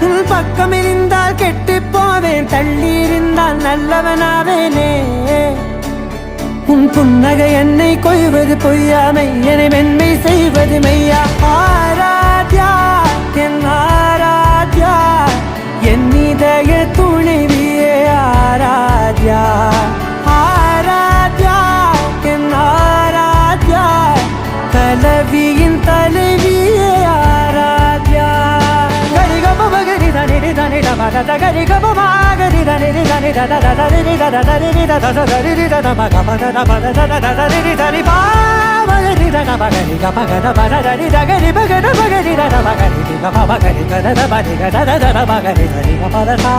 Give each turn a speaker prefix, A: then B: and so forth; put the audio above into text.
A: உன் பக்கம் இருந்தால் கெட்டு போவேன். தள்ளி இருந்தால் நல்லவனாவேனே. உன் புன்னகை என்னை கொய்வது பொய்யாமை. என்னை மென்மை செய்வது மெய்யா. ஆராத்யா என் ஆராத்யா. என் இதய துணைவியே ஆராத்யா. ஆராத்யா என் ஆராத்யா. கலவியின் మగ దగరి గమ మాగరి దని దని దద దరి దద దరి దద దరి దద మగ మగ దమ దద దద దరి దరి పా మగరి దన మగరి గమ గద బద దరి దగరి బగద మగరి దన మగరి గమ మగరి గద దమ గద దన మగరి దరి గమ దసా